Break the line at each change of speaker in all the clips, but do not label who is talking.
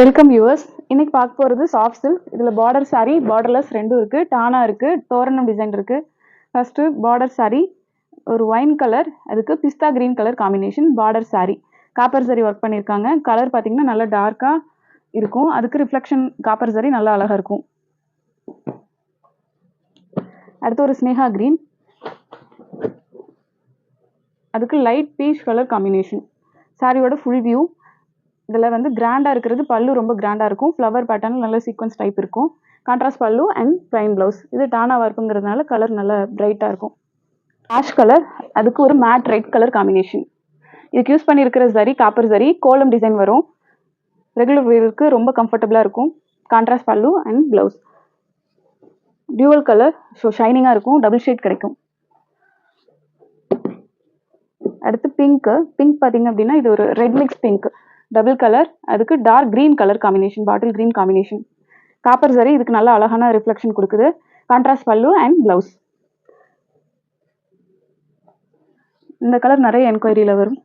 Welcome US இன்னைக்கு பார்க்க போகிறது சாஃப்ட் சில்க் இதில் பார்டர் சாரீ பார்டர்லெஸ் ரெண்டும் இருக்குது டானா இருக்குது தோரணம் டிசைன் இருக்குது ஃபஸ்ட்டு பார்டர் saree ஒரு ஒயின் கலர் அதுக்கு பிஸ்தா green colour combination border saree. Copper sorry work பண்ணியிருக்காங்க. கலர் பார்த்தீங்கன்னா நல்லா டார்க்காக இருக்கும். அதுக்கு ரிஃப்ளெக்ஷன் காப்பர் சாரி நல்லா அழகாக இருக்கும். அடுத்து ஒரு ஸ்னேகா க்ரீன் அதுக்கு லைட் பீச் கலர் காம்பினேஷன் சாரியோட ஃபுல் வியூ இதில் வந்து கிராண்டாக இருக்கிறது பல்லு ரொம்ப கிராண்டாக இருக்கும். ஃப்ளவர் பேட்டர்ன் நல்ல சீக்வன்ஸ் டைப் இருக்கும். Contrast pallu and plain blouse இது டானா ஒர்க்குங்கிறதுனால கலர் நல்லா பிரைட்டாக இருக்கும். ஆஷ் கலர் அதுக்கு ஒரு மேட் ரெட் கலர் காம்பினேஷன் இதுக்கு யூஸ் பண்ணியிருக்கிற சரி காப்பர் சரி கோலம் டிசைன் வரும். ரெகுலர் வேருக்கு ரொம்ப கம்ஃபர்டபுளாக இருக்கும். Contrast pallu and blouse dual colour so ஷைனிங்காக இருக்கும். டபுள் ஷேட் கிடைக்கும். அடுத்து பிங்க்கு பிங்க் பார்த்தீங்க அப்படின்னா இது ஒரு red mix pink double colour அதுக்கு dark green colour combination bottle green combination copper சரி இதுக்கு நல்ல அழகான ரிஃப்ளெக்ஷன் கொடுக்குது. கான்ட்ராஸ்ட் பல்லு அண்ட் ப்ளவுஸ் இந்த கலர் நிறைய என்கொயரியில் வரும்.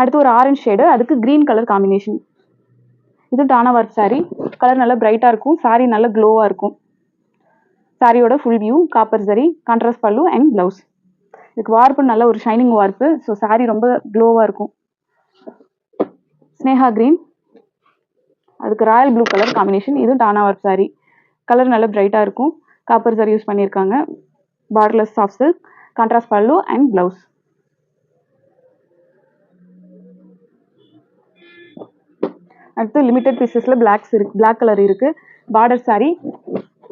அடுத்து ஒரு ஆரஞ்சு ஷேடு அதுக்கு க்ரீன் கலர் காம்பினேஷன் இது டானா ஒர்க் saree. கலர் நல்லா பிரைட்டாக இருக்கும். Saree நல்லா க்ளோவாக இருக்கும். சாரியோட ஃபுல் வியூ காப்பர் சரி கான்ட்ராஸ்ட் பல்லு அண்ட் ப்ளவுஸ் இதுக்கு வார்ப்பு நல்ல ஒரு ஷைனிங் வார்ப்பு ஸோ saree ரொம்ப க்ளோவாக இருக்கும். ஸ்னேகா க்ரீன். அதுக்கு ராயல் ப்ளூ கலர் காம்பினேஷன் இது டானா ஒர்க் கலர் நல்லா பிரைட்டாக இருக்கும். காப்பர் சாரி யூஸ் பண்ணியிருக்காங்க. Borderless soft silk contrast pallu and blouse அடுத்து லிமிடெட் பீசஸில் பிளாக்ஸ் இருக்கு பிளாக் கலர் இருக்குது border saree.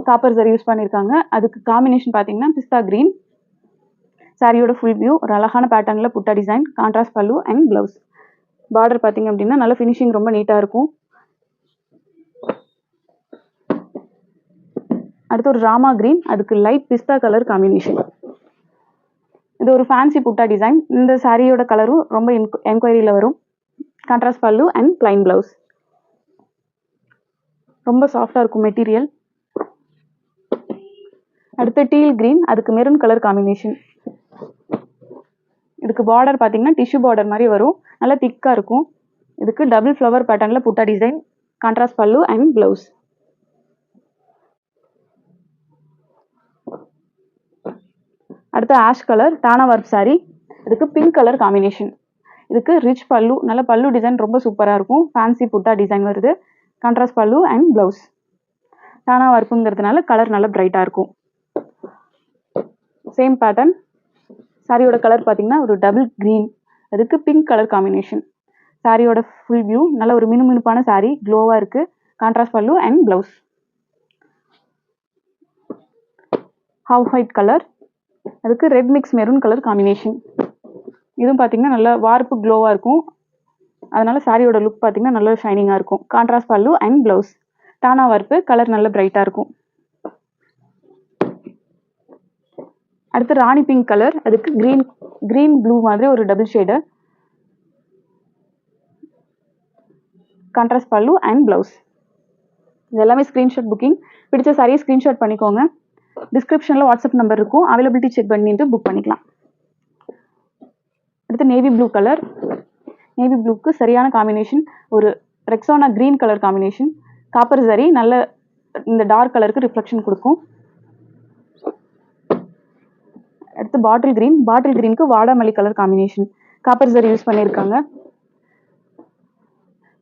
Copper sorry use பண்ணியிருக்காங்க. அதுக்கு காம்பினேஷன் பார்த்தீங்கன்னா பிஸ்தா க்ரீன் சாரியோட ஃபுல் வியூ ஒரு அழகான பேட்டர்னில் புட்டா design contrast pallu and blouse border பார்த்தீங்க அப்படின்னா நல்ல ஃபினிஷிங் ரொம்ப நீட்டாக இருக்கும். அடுத்து ஒரு ராமா கிரீன் அதுக்கு லைட் பிஸ்தா கலர் காம்பினேஷன் இது ஒரு ஃபேன்சி புட்டா டிசைன் இந்த சாரியோட கலரும் ரொம்ப என்கொயரியில் வரும். கான்ட்ராஸ்ட் பல்லு அண்ட் பிளைன் ப்ளவுஸ் ரொம்ப சாஃப்டாக இருக்கும் மெட்டீரியல் அடுத்து டீல் கிரீன் அதுக்கு மெரூன் கலர் காம்பினேஷன் இதுக்கு பார்டர் பார்த்தீங்கன்னா டிஷ்யூ பார்டர் மாதிரி வரும். நல்லா திக்காக இருக்கும். இதுக்கு டபுள் ஃப்ளவர் பேட்டர்னில் புட்டா design contrast pallu and blouse அடுத்து ஆஷ் கலர் டானா ஒர்க் சாரி இதுக்கு பிங்க் கலர் காம்பினேஷன் இதுக்கு ரிச் பல்லு நல்ல பல்லு டிசைன் ரொம்ப சூப்பராக இருக்கும். ஃபேன்சி புட்டா டிசைன் வருது. கான்ட்ராஸ்ட் பல்லு அண்ட் ப்ளவுஸ் டானா ஒர்க்குங்கிறதுனால கலர் நல்லா பிரைட்டாக இருக்கும். சேம் பேட்டர்ன் சாரியோட கலர் பார்த்தீங்கன்னா ஒரு டபுள் க்ரீன் அதுக்கு பிங்க் கலர் காம்பினேஷன் சாரியோட ஃபுல் வியூ நல்ல ஒரு மினுமினுப்பான சாரி க்ளோவாக இருக்குது contrast pallu and blouse half white colour அதுக்கு red mix maroon colour combination இதுவும் பார்த்தீங்கன்னா நல்லா வார்ப்பு க்ளோவாக இருக்கும். அதனால் சாரியோட லுக் பார்த்தீங்கன்னா நல்ல ஷைனிங்காக இருக்கும். கான்ட்ராஸ்ட் பல்லு அண்ட் ப்ளவுஸ் டானா வார்ப்பு கலர் நல்ல பிரைட்டாக இருக்கும். அடுத்து ராணி பிங்க் கலர் அதுக்கு க்ரீன் க்ரீன் ப்ளூ மாதிரி ஒரு டபுள் ஷேடு கான்ட்ராஸ்ட் பல்லு அண்ட் ப்ளவுஸ் இது எல்லாமே ஸ்க்ரீன்ஷாட் புக்கிங் பிடிச்ச சாரியை ஸ்க்ரீன்ஷாட் பண்ணிக்கோங்க. டிஸ்கிரிப்ஷனில் வாட்ஸ்அப் நம்பர் இருக்கும். அவைலபிலிட்டி செக் பண்ணிட்டு புக் பண்ணிக்கலாம். அடுத்து நேவி ப்ளூ கலர் நேவி ப்ளூக்கு சரியான காம்பினேஷன் ஒரு Rexona green colour combination copper சரி நல்ல இந்த டார்க் கலருக்கு ரிஃப்ளெக்ஷன் கொடுக்கும். அடுத்து பாட்டில் கிரீன் பாட்டில் கிரீனுக்கு வாடாமல்லி கலர் காம்பினேஷன் காப்பர் சரி யூஸ் பண்ணியிருக்காங்க.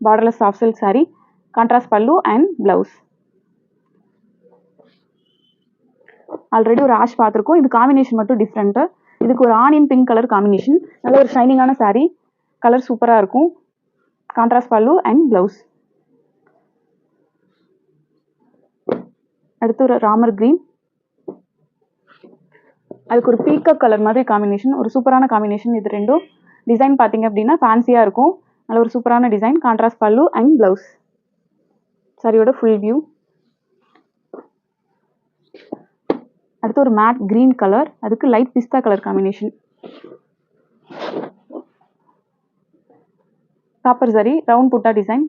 Borderless soft silk saree contrast pallu and blouse already ஒரு ஆஷ் பார்த்துருக்கோம். இது காம்பினேஷன் மட்டும் டிஃப்ரெண்ட்டு இதுக்கு ஒரு ஆனியன் பிங்க் கலர் காம்பினேஷன் நல்ல ஒரு ஷைனிங்கான சாரீ கலர் சூப்பராக இருக்கும். கான்ட்ராஸ்ட் பல்லு அண்ட் ப்ளவுஸ் அடுத்து ஒரு ராமர் கிரீன் அதுக்கு ஒரு பீக்கப் கலர் மாதிரி காம்பினேஷன் ஒரு சூப்பரான காம்பினேஷன் இது ரெண்டும். டிசைன் பார்த்தீங்க அப்படின்னா ஃபேன்சியாக இருக்கும். நல்ல ஒரு சூப்பரான design contrast pallu and blouse சாரியோட ஃபுல் வியூ அடுத்து ஒரு மேட் கிரீன் கலர் அதுக்கு லைட் பிஸ்தா கலர் காம்பினேஷன் காப்பர் சரி ரவுண்ட் புட்டா டிசைன்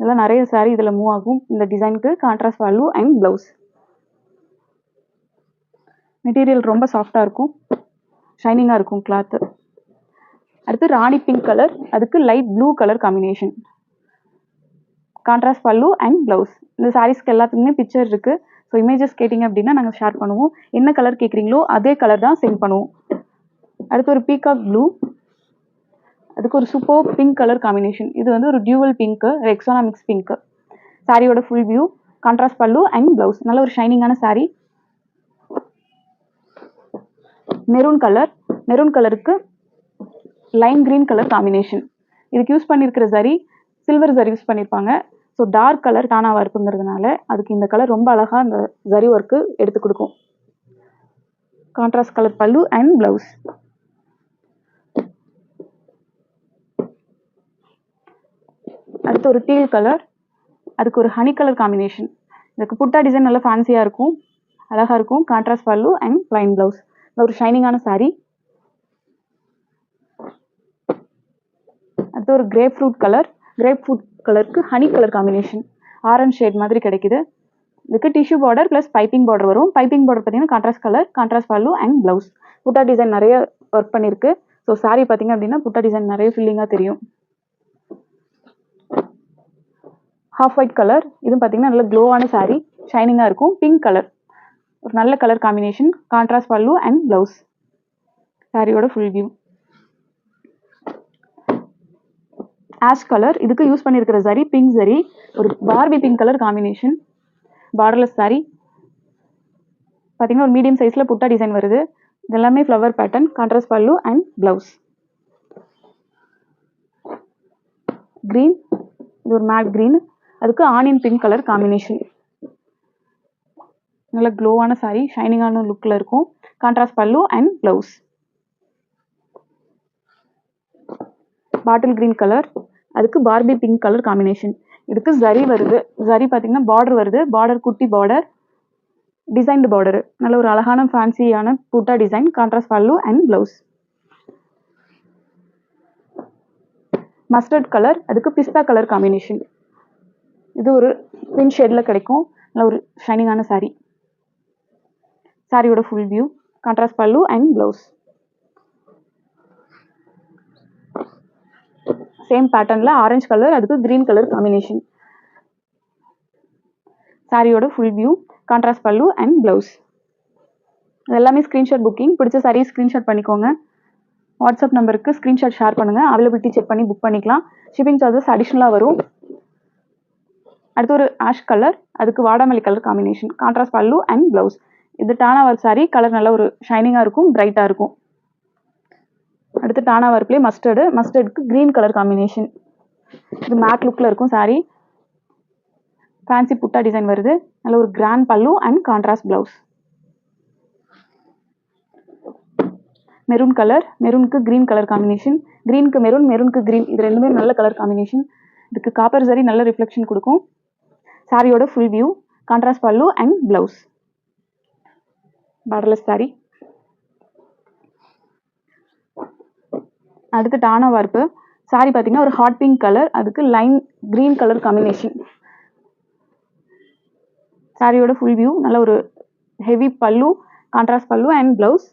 இதெல்லாம் நிறைய சாரி இதில் மூவ் ஆகும். இந்த டிசைனுக்கு கான்ட்ராஸ்ட் பல்லு அண்ட் ப்ளவுஸ் மெட்டீரியல் ரொம்ப சாஃப்டாக இருக்கும். ஷைனிங்காக இருக்கும் கிளாத்து அடுத்து ராணி பிங்க் கலர் அதுக்கு light blue colour combination contrast pallu and blouse இந்த சாரீஸ்க்கு எல்லாத்துக்குமே பிக்சர் இருக்குது ஸோ இமேஜஸ் கேட்டிங்க அப்படின்னா நாங்கள் ஷேர் பண்ணுவோம். என்ன கலர் கேட்குறீங்களோ அதே கலர் தான் சென்ட் பண்ணுவோம். அடுத்து ஒரு பீகாக் ப்ளூ அதுக்கு ஒரு சூப்பர் பிங்க் கலர் காம்பினேஷன் இது வந்து ஒரு dual pink Rexona mix pink சாரியோட full view contrast pallu and blouse நல்ல ஒரு ஷைனிங்கான சாரீ மெரூன் கலர் மெரூன் கலருக்கு லைம் கிரீன் கலர் காம்பினேஷன் இதுக்கு யூஸ் பண்ணியிருக்கிற சரி சில்வர் சரி யூஸ் பண்ணியிருப்பாங்க ஸோ டார்க் கலர் டானாவாக இருக்குங்கிறதுனால அதுக்கு இந்த கலர் ரொம்ப அழகாக அந்த ஜரி ஒர்க்கு எடுத்து கொடுக்கும். Contrast colour pallu and blouse அடுத்து ஒரு டீல் கலர் அதுக்கு ஒரு ஹனி கலர் காம்பினேஷன் இதுக்கு புட்டா டிசைன் நல்லா ஃபேன்சியாக இருக்கும். அழகாக இருக்கும். கான்ட்ராஸ்ட் பல்லு அண்ட் ப்ளைன் ப்ளவுஸ் ஒரு ஷைனிங்கான சாரீ அடுத்து ஒரு grapefruit colour grapefruit கலருக்கு honey colour combination orange shade மாதிரி கிடைக்குது. இதுக்கு tissue border plus piping border வரும். பைப்பிங் பார்டர் பார்த்தீங்கன்னா contrast colour contrast pallu and blouse புட்டா டிசைன் நிறைய ஒர்க் பண்ணியிருக்கு ஸோ saree பார்த்தீங்க அப்படின்னா புட்டா டிசைன் நிறைய ஃபில்லிங்காக தெரியும். ஹாஃப் ஒயிட் கலர் இதுவும் பார்த்தீங்கன்னா நல்ல க்ளோவான சாரீ ஷைனிங்காக இருக்கும். பிங்க் கலர் ஒரு நல்ல colour combination contrast pallu and blouse சாரியோட ஃபுல் வியூ ஆஷ் கலர் இதுக்கு யூஸ் பண்ணியிருக்கிற சரி பிங்க் சரி ஒரு Barbie pink colour combination borderless saree பார்த்தீங்கன்னா ஒரு மீடியம் சைஸில் புட்டா டிசைன் வருது. இதெல்லாமே flower pattern contrast pallu and blouse green இது ஒரு மேட் க்ரீன் அதுக்கு ஆனியன் பிங்க் கலர் காம்பினேஷன் நல்ல க்ளோவான saree ஷைனிங்கான லுக்கில் இருக்கும். Contrast pallu and blouse bottle green colour அதுக்கு பார்பி பிங்க் கலர் காம்பினேஷன் இதுக்கு ஜரி வருது. ஜரி பார்த்தீங்கன்னா பார்டர் வருது. பார்டர் குட்டி பார்டர் டிசைன்டு பார்டர் நல்ல ஒரு அழகான ஃபேன்சியான புட்டா design contrast pallu and blouse mustard colour அதுக்கு பிஸ்தா கலர் காம்பினேஷன் இது ஒரு பின் ஷேடில் கிடைக்கும். நல்ல ஒரு ஷைனிங்கான சாரீ சாரியோட full view contrast pallu and blouse same பேட்டர்னில் ஆரஞ்சு கலர் அதுக்கு க்ரீன் கலர் காம்பினேஷன் சாரியோட full view contrast pallu and blouse எல்லாமே ஸ்க்ரீன்ஷாட் புக்கிங் பிடிச்ச சாரி ஸ்க்ரீன்ஷாட் பண்ணிக்கோங்க. வாட்ஸ்அப் நம்பருக்கு ஸ்க்ரீன்ஷாட் ஷேர் பண்ணுங்கள் அவைலபிலிட்டி செக் பண்ணி புக் பண்ணிக்கலாம். ஷிப்பிங் சார்ஜஸ் அடிஷ்னலாக வரும். அடுத்து ஒரு ஆஷ் கலர் அதுக்கு வாடாமல்லி colour combination contrast pallu and blouse இது டானாவர் சாரி கலர் நல்ல ஒரு ஷைனிங்காக இருக்கும் பிரைட்டாக இருக்கும். அடுத்து டானா ஒர்க்லேயே மஸ்டர்டு மஸ்டர்டுக்கு க்ரீன் கலர் காம்பினேஷன் இது மேட் லுக்கில் இருக்கும் சாரி ஃபேன்சி புட்டா டிசைன் வருது. நல்ல ஒரு grand pallu and contrast blouse maroon colour மெரூனுக்கு green colour combination க்ரீனுக்கு மெரூன் மெரூனுக்கு க்ரீன் இது ரெண்டுமே நல்ல கலர் காம்பினேஷன் இதுக்கு காப்பர் சரி நல்ல ரிஃப்ளெக்ஷன் கொடுக்கும். சாரியோட full view contrast pallu and blouse borderless saree அடுத்து டானா வார்ப்பு. சாரி பார்த்தீங்கன்னா ஒரு ஹாட் பிங்க் கலர் அதுக்கு லைன் க்ரீன் கலர் காம்பினேஷன் சாரியோட ஃபுல் வியூ நல்ல ஒரு heavy pallu contrast pallu and blouse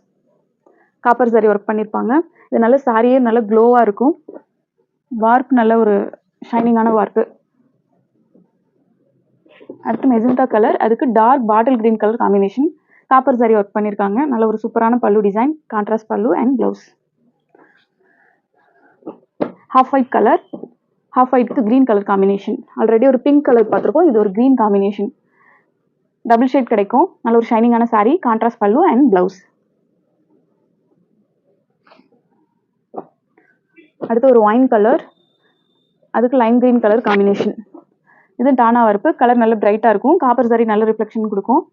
copper sorry work பண்ணியிருப்பாங்க இது நல்ல சாரியே நல்ல க்ளோவாக இருக்கும். வார்ப் நல்ல ஒரு ஷைனிங்கான வார்ப்பு அடுத்து மெஜந்தா கலர் அதுக்கு dark bottle green colour combination copper சரி ஒர்க் பண்ணியிருக்காங்க நல்ல ஒரு சூப்பரான pallu design contrast pallu and blouse half white colour half ஒயிட்க்கு green colour combination already ஒரு பிங்க் கலர் பார்த்துருக்கோம். இது ஒரு க்ரீன் காம்பினேஷன் டபுள் ஷேட் கிடைக்கும். நல்ல ஒரு ஷைனிங்கான saree contrast pallu and blouse அடுத்து ஒரு ஒயின் கலர் அதுக்கு லைம் க்ரீன் கலர் காம்பினேஷன் இது டானா வரப்பு. கலர் நல்ல பிரைட்டாக இருக்கும். காப்பர் சாரி நல்ல ரிஃப்ளெக்ஷன் கொடுக்கும்.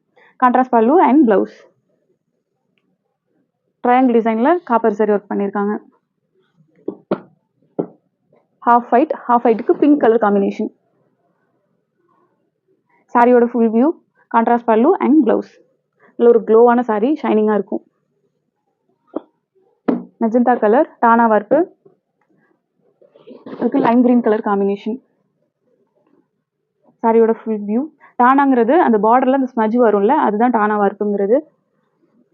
Contrast pallu and blouse triangle டிசைனில் காப்பர் சரி ஒர்க் பண்ணியிருக்காங்க ஹாஃப் ஒயிட் ஹாஃப் ஒயிட்டுக்கு பிங்க் கலர் காம்பினேஷன் சாரியோட full view contrast pallu and blouse இதில் ஒரு க்ளோவான சாரி ஷைனிங்காக இருக்கும். மெஜந்தா கலர் டானா வர்ப்பு அதுக்கு லைம் கிரீன் கலர் காம்பினேஷன் சாரியோட ஃபுல் வியூ டானாங்கிறது அந்த பார்டரில் அந்த ஸ்மஜ் வரும்ல அதுதான் டானா இருக்குங்கிறது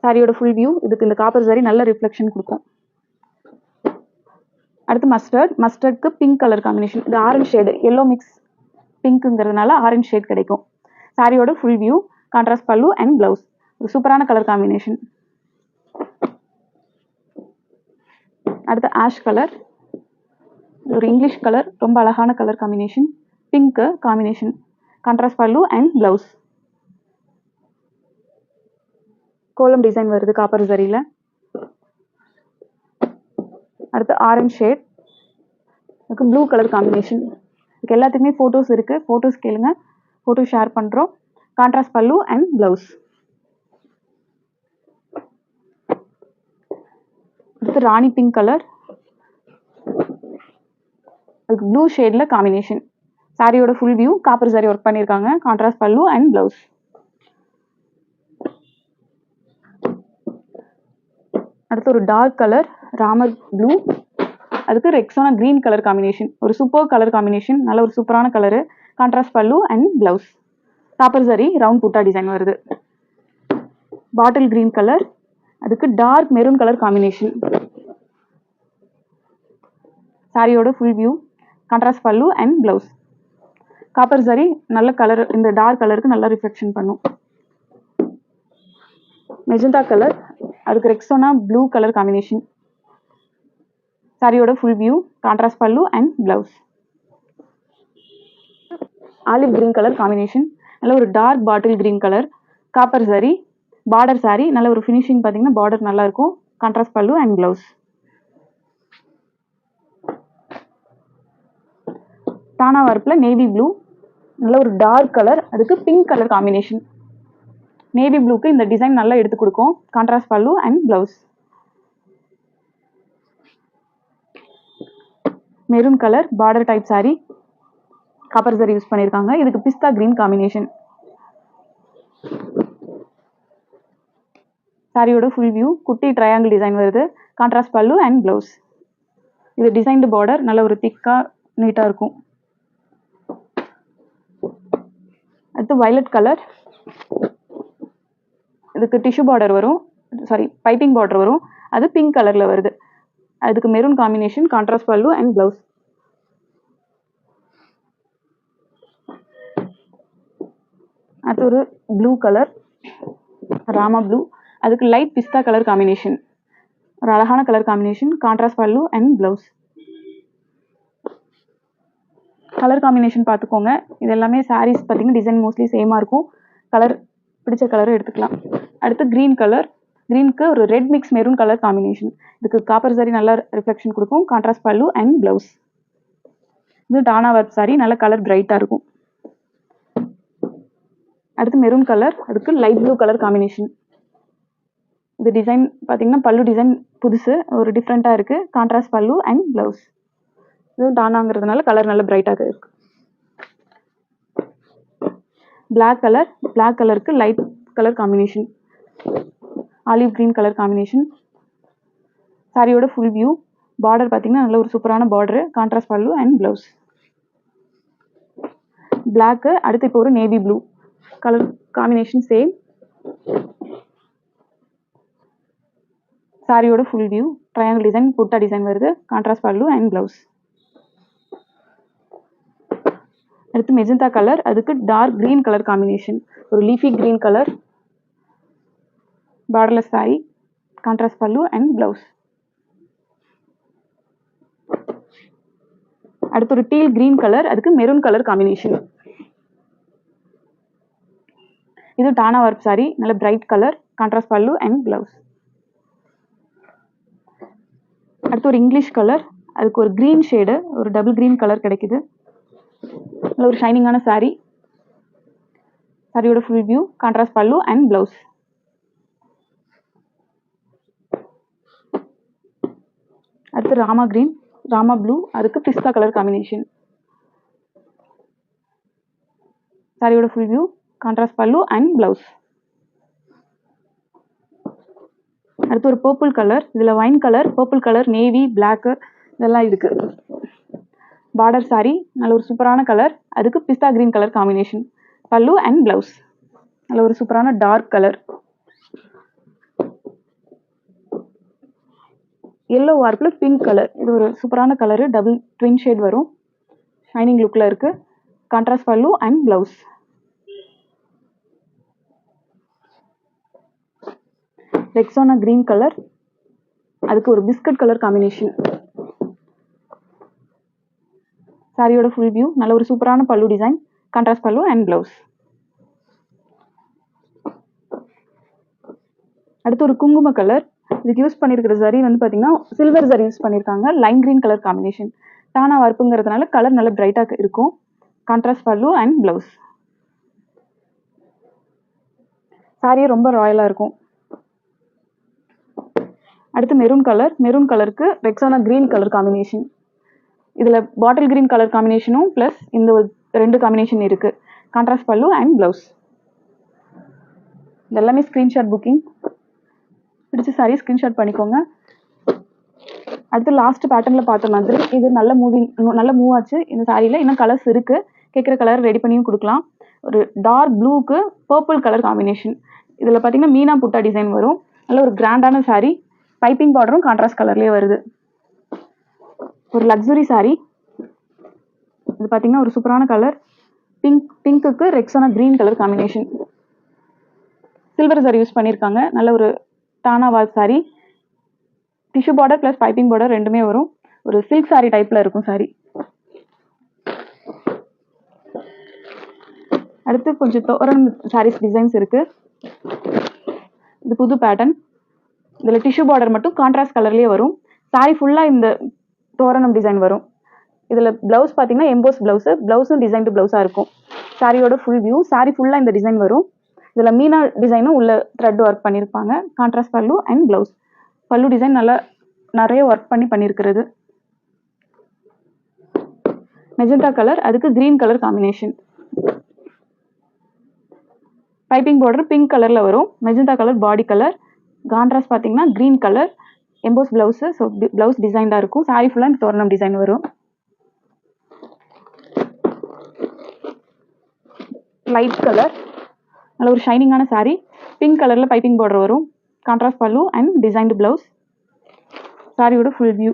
சாரியோட ஃபுல் வியூ இதுக்கு இந்த காப்பர் சாரி நல்ல ரிஃப்ளெக்ஷன் கொடுக்கும். அடுத்து மஸ்டர்ட் மஸ்டர்ட்க்கு பிங்க் கலர் காம்பினேஷன் இது ஆரஞ்ச் ஷேடு எல்லோ மிக்ஸ் பிங்க்குங்கிறதுனால ஆரஞ்ச் ஷேட் கிடைக்கும். சாரியோட full view contrast pallu and blouse ஒரு சூப்பரான கலர் காம்பினேஷன் அடுத்து ஆஷ் கலர் ஒரு இங்கிலீஷ் கலர் ரொம்ப அழகான colour combination pink combination contrast pallu and blouse kolam design வருது காப்பர் சரியில் அடுத்து ஆரஞ்ச் ஷேட் அதுக்கு ப்ளூ கலர் காம்பினேஷன் இதுக்கு எல்லாத்துக்குமே ஃபோட்டோஸ் இருக்குது ஃபோட்டோஸ் கேளுங்க. ஃபோட்டோ ஷேர் பண்ணுறோம் கான்ட்ராஸ்ட் பல்லு அண்ட் ப்ளவுஸ் அடுத்து ராணி பிங்க் கலர் அதுக்கு ப்ளூ ஷேடில் காம்பினேஷன் சாரியோட full view copper zari work பண்ணியிருக்காங்க கான்ட்ராஸ்ட் பல்லு அண்ட் ப்ளவுஸ் அடுத்து ஒரு டார்க் கலர் ராமர் ப்ளூ அதுக்கு ரெக்ஸோனா க்ரீன் கலர் காம்பினேஷன் ஒரு சூப்பர் கலர் காம்பினேஷன் நல்ல ஒரு சூப்பரான colour contrast pallu and blouse copper zari round butta design வருது. பாட்டில் க்ரீன் கலர் அதுக்கு டார்க் மெரூன் கலர் காம்பினேஷன் சாரியோட full view contrast pallu and blouse copper zari நல்ல colour இந்த dark கலருக்கு நல்லா ரிஃப்ளெக்ஷன் பண்ணும். மெஜந்தா கலர் அதுக்கு ரெக்ஸோனா ப்ளூ கலர் காம்பினேஷன் சாரியோட full view contrast pallu and blouse olive green colour combination நல்ல ஒரு dark bottle green colour copper zari border sari நல்ல ஒரு ஃபினிஷிங் பார்த்தீங்கன்னா பார்டர் நல்லா இருக்கும். கான்ட்ராஸ்ட் பல்லு அண்ட் ப்ளவுஸ் தானா வரப்பில் நேவி ப்ளூ நல்ல ஒரு டார்க் கலர் அதுக்கு பிங்க் கலர் காம்பினேஷன் நேவி ப்ளூக்கு இந்த டிசைன் நல்லா எடுத்து கொடுக்கும். Contrast pallu and blouse maroon colour border type sari copper zari use பண்ணியிருக்காங்க இதுக்கு பிஸ்தா கிரீன் காம்பினேஷன் சாரியோட ஃபுல் வியூ குட்டி ட்ரையாங்கிள் டிசைன் வருது. கான்ட்ராஸ்ட் பல்லு அண்ட் ப்ளவுஸ் இது டிசைன்டு பார்டர் நல்ல ஒரு திக்காக நீட்டாக இருக்கும். அடுத்து வயலட் கலர் இதுக்கு டிஷ்யூ பார்டர் வரும். சாரி பைப்பிங் பார்டர் வரும். அது பிங்க் கலரில் வருது. அதுக்கு maroon combination contrast pallu and blouse அடுத்து ஒரு ப்ளூ கலர் ராமா ப்ளூ அதுக்கு லைட் பிஸ்தா கலர் காம்பினேஷன் ஒரு அழகான colour combination contrast pallu and blouse colour combination பார்த்துக்கோங்க இது எல்லாமே சாரீஸ் பார்த்தீங்கன்னா டிசைன் மோஸ்ட்லி சேமாக இருக்கும். கலர் பிடிச்ச கலரும் எடுத்துக்கலாம். அடுத்து க்ரீன் கலர் க்ரீனுக்கு ஒரு red mix maroon colour combination இதுக்கு காப்பர் சாரி நல்லா ரிஃப்ளெக்ஷன் கொடுக்கும். கான்ட்ராஸ்ட் பல்லு அண்ட் ப்ளவுஸ் இது டானா ஒர்க் சாரி நல்ல கலர் பிரைட்டாக இருக்கும். அடுத்து மெரூன் கலர் அதுக்கு லைட் ப்ளூ கலர் காம்பினேஷன் இது டிசைன் பார்த்தீங்கன்னா பல்லு டிசைன் புதுசு. ஒரு டிஃப்ரெண்ட்டாக இருக்குது கான்ட்ராஸ்ட் பல்லு அண்ட் ப்ளவுஸ் இது டானாங்கிறதுனால கலர் நல்ல பிரைட்டாக இருக்கு. பிளாக் கலர் பிளாக் கலருக்கு light colour combination olive green colour combination சாரியோட ஃபுல் வியூ பார்டர் பார்த்தீங்கன்னா நல்ல ஒரு சூப்பரான border contrast pallu and blouse black அடுத்து இப்போ ஒரு navy blue colour combination same சாரியோட full view triangle design butta design வருது. கான்ட்ராஸ்ட் பல்லு அண்ட் ப்ளவுஸ் அடுத்து மெஜந்தா கலர் அதுக்கு டார்க் க்ரீன் கலர் காம்பினேஷன் ஒரு leafy green colour borderless sari contrast pallu and blouse அடுத்து ஒரு டீல் க்ரீன் கலர் அதுக்கு maroon colour combination இது டானா ஒர்க் சாரி நல்ல bright colour contrast pallu and blouse அடுத்து ஒரு இங்கிலீஷ் கலர் அதுக்கு ஒரு க்ரீன் ஷேடு ஒரு டபுள் க்ரீன் கலர் கிடைக்குது. நல்ல ஒரு ஷைனிங்கான சாரி சாரியோட full view contrast pallu and blouse அடுத்து ராமா கிரீன் ராமா ப்ளூ அதுக்கு பிஸ்தா கலர் காம்பினேஷன் சாரியோட full view contrast pallu and blouse அடுத்து ஒரு பர்பிள் கலர் இதில் wine colour purple colour navy black இதெல்லாம் இருக்கு. பார்டர் சாரி நல்ல ஒரு சூப்பரான கலர் அதுக்கு pista green colour combination pallu and blouse நல்ல ஒரு சூப்பரான டார்க் கலர் எல்லோ வார்ப்பில் பிங்க் கலர் இது ஒரு சூப்பரான கலரு டபுள் ட்வின் ஷேட் வரும். ஷைனிங் லுக்கில் இருக்குது contrast pallu and blouse Rexona green colour அதுக்கு ஒரு பிஸ்கட் கலர் காம்பினேஷன் சாரியோட ஃபுல் வியூ நல்ல ஒரு சூப்பரான pallu design contrast pallu and blouse அடுத்து ஒரு குங்கும கலர் இதுக்கு யூஸ் பண்ணியிருக்கிற சரி வந்து பார்த்தீங்கன்னா சில்வர் சரி யூஸ் பண்ணியிருக்காங்க லைன் க்ரீன் கலர் காம்பினேஷன் டானா வறுப்புங்கிறதுனால கலர் நல்ல பிரைட்டாக இருக்கும். கான்ட்ராஸ்ட் பல்லு அண்ட் ப்ளவுஸ் சாரியே ரொம்ப ராயலாக இருக்கும். அடுத்து மெரூன் கலர் மெரூன் கலருக்கு ரெக்ஸானா க்ரீன் கலர் காம்பினேஷன் இதில் பாட்டில் கிரீன் கலர் காம்பினேஷனும் ப்ளஸ் இந்த ஒரு ரெண்டு காம்பினேஷன் இருக்குது கான்ட்ராஸ்ட் பல்லு அண்ட் ப்ளவுஸ் இதெல்லாமே ஸ்க்ரீன்ஷாட் புக்கிங் பிடிச்ச சாரி ஸ்க்ரீன்ஷாட் பண்ணிக்கோங்க. அடுத்து லாஸ்ட் பேட்டர்னில் பார்த்த மாதிரி இது நல்ல மூவிங் நல்ல மூவ் ஆச்சு. இந்த சாரியில் இன்னும் கலர்ஸ் இருக்குது கேட்குற கலர் ரெடி பண்ணியும் கொடுக்கலாம். ஒரு டார்க் ப்ளூக்கு பர்பிள் கலர் காம்பினேஷன் இதில் பார்த்தீங்கன்னா மீனா புட்டா டிசைன் வரும். நல்ல ஒரு கிராண்டான saree. பைப்பிங் பார்டரும் கான்ட்ராஸ்ட் கலர்லேயே வருது. ஒரு லக்ஸுரி சாரீ இது பார்த்தீங்கன்னா ஒரு சூப்பரான colour pink பிங்க்குக்கு Rexona green colour combination silver zari use பண்ணியிருக்காங்க நல்ல ஒரு டானா வால் tissue border plus piping border ரெண்டுமே வரும். ஒரு சில்க் சாரி டைப்பில் இருக்கும் சாரி அடுத்து கொஞ்சம் தோரன் சாரீஸ் டிசைன்ஸ் இருக்கு. இது புது பேட்டர்ன் இதில் டிஷ்யூ பார்டர் மட்டும் கான்ட்ராஸ்ட் கலர்லேயே வரும். சாரி ஃபுல்லாக இந்த தோரணம் டிசைன் வரும். இதில் ப்ளவுஸ் பார்த்தீங்கன்னா எம்போஸ் ப்ளவுஸு ப்ளவுஸும் டிசைன் டு ப்ளவுஸாக இருக்கும். சாரியோட ஃபுல் வியூ சாரி ஃபுல்லாக இந்த டிசைன் வரும். இதில் மீனா டிசைனும் உள்ள த்ரெட் ஒர்க் பண்ணியிருப்பாங்க contrast pallu and blouse pallu design நல்லா நிறைய ஒர்க் பண்ணி பண்ணியிருக்கிறது மெஜந்தா கலர் அதுக்கு green colour combination piping border pink கலரில் வரும். Magenta colour body colour contrast பார்த்தீங்கன்னா green colour emboss blouse so blouse டிசைன்டாக இருக்கும். சாரி ஃபுல்லாக இந்த தோரணம் டிசைன் வரும். லைட் கலர் நல்ல ஒரு ஷைனிங்கான saree. பிங்க் கலரில் பைப்பிங் பார்டர் வரும். Contrast pallu and designed blouse சாரியோட full view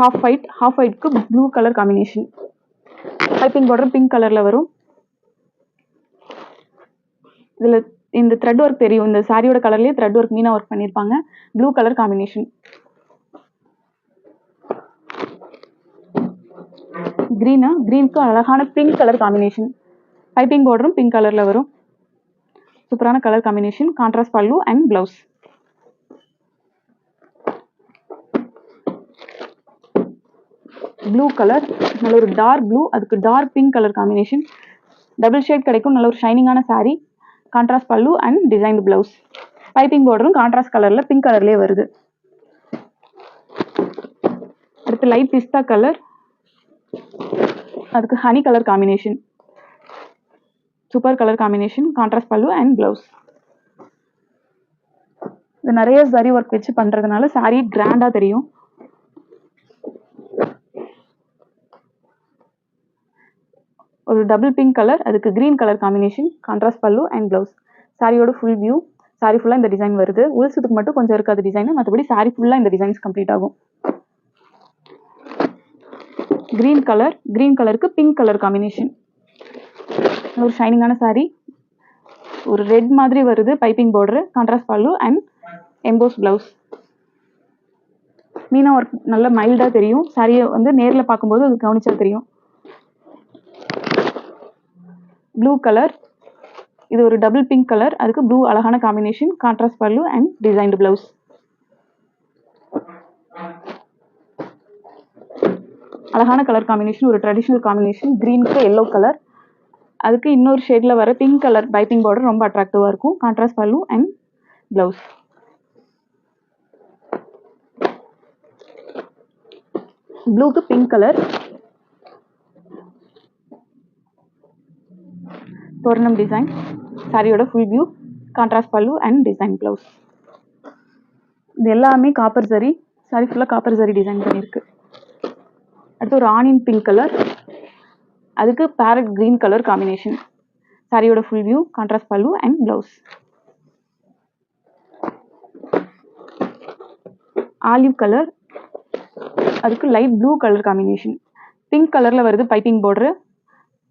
half white half ஒயிட்க்கு blue colour combination piping border pink கலரில் வரும். இதில் இந்த த்ரெட் ஒர்க் தெரியும். இந்த சாரியோட கலர்லேயே த்ரெட் ஒர்க் மீனா ஒர்க் பண்ணியிருப்பாங்க ப்ளூ கலர் காம்பினேஷன் க்ரீனா க்ரீனுக்கு அழகான பிங்க் கலர் காம்பினேஷன் பைப்பிங் பார்டரும் பிங்க் கலரில் வரும். சூப்பரான colour combination contrast pallu and blouse blue colour நல்ல ஒரு டார்க் ப்ளூ அதுக்கு dark pink colour combination double shade கிடைக்கும் நல்ல ஒரு ஷைனிங்கான sari contrast pallu and designed blouse piping பார்டரும் கான்ட்ராஸ்ட் கலரில் பிங்க் கலர்லேயே வருது. அடுத்து லைட் பிஸ்தா கலர் அதுக்கு honey colour combination super colour combination contrast pallu and blouse இது நிறைய சரி ஒர்க் வச்சு பண்ணுறதுனால சாரீ கிராண்டாக தெரியும். ஒரு டபுள் பிங்க் கலர் அதுக்கு green colour combination contrast pallu and blouse சாரியோட ஃபுல் வியூ சாரி ஃபுல்லாக இந்த டிசைன் வருது. உள்சுத்துக்கு மட்டும் கொஞ்சம் இருக்காது டிசைன் மற்றபடி சாரி ஃபுல்லாக இந்த டிசைன்ஸ் கம்ப்ளீட் ஆகும். கிரீன் கலர் கிரீன் கலருக்கு பிங்க் கலர் காம்பினேஷன் ஒரு ஷைனிங்கான சாரீ ஒரு ரெட் மாதிரி வருது piping border contrast pallu and emboss blouse meena work நல்ல மைல்டாக தெரியும். சாரியை வந்து நேரில் பார்க்கும்போது அது கவனிச்சா தெரியும். ப்ளூ கலர் இது ஒரு டபுள் பிங்க் கலர் அதுக்கு ப்ளூ அழகான combination contrast pallu and designed blouse அழகான கலர் காம்பினேஷன் ஒரு ட்ரெடிஷ்னல் காம்பினேஷன் க்ரீனுக்கு எல்லோ கலர் அதுக்கு இன்னொரு ஷேடில் வர பிங்க் கலர் பைப்பிங் பார்டர் ரொம்ப அட்ராக்டிவாக இருக்கும். கான்ட்ராஸ்ட் பல்லு அண்ட் ப்ளவுஸ் ப்ளூக்கு பிங்க் கலர் தோரணம் டிசைன் சாரியோட full view contrast pallu and design blouse இது எல்லாமே காப்பர் சரி சாரி ஃபுல்லாக காப்பர் சரி டிசைன் பண்ணியிருக்கு அடுத்து ஒரு ஆனியன் பிங்க் கலர் அதுக்கு பேரட் க்ரீன் கலர் காம்பினேஷன் சாரியோட full view contrast pallu and blouse olive colour அதுக்கு light blue colour combination pink கலரில் வருது piping border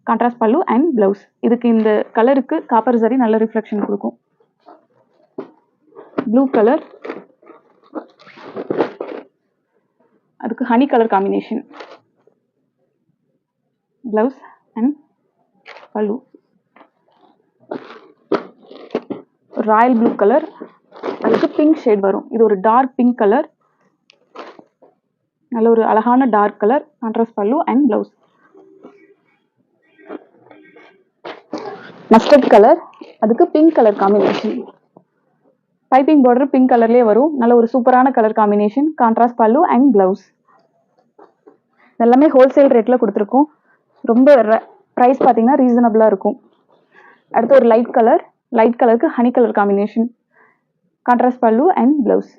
contrast pallu and blouse இதுக்கு இந்த கலருக்கு காப்பர் சரி நல்ல ரிஃப்ளெக்ஷன் கொடுக்கும். ப்ளூ கலர் அதுக்கு honey colour combination blouse and pallu. Royal blue colour அதுக்கு பிங்க் ஷேட் வரும். இது ஒரு டார்க் பிங்க் கலர் நல்ல ஒரு அழகான டார்க் கலர் கான்ட்ராஸ்ட் பல்லு அண்ட் ப்ளவுஸ் மஸ்டர்ட் கலர் அதுக்கு pink colour combination piping border pink கலர்லேயே வரும். நல்ல ஒரு சூப்பரான colour combination contrast pallu and blouse எல்லாமே ஹோல்சேல் ரேட்டில் கொடுத்துருக்கோம். ரொம்ப ப்ரைஸ் பார்த்தீங்கன்னா ரீசனபிளாக இருக்கும். அடுத்து ஒரு லைட் கலர் லைட் கலருக்கு honey colour combination contrast pallu and blouse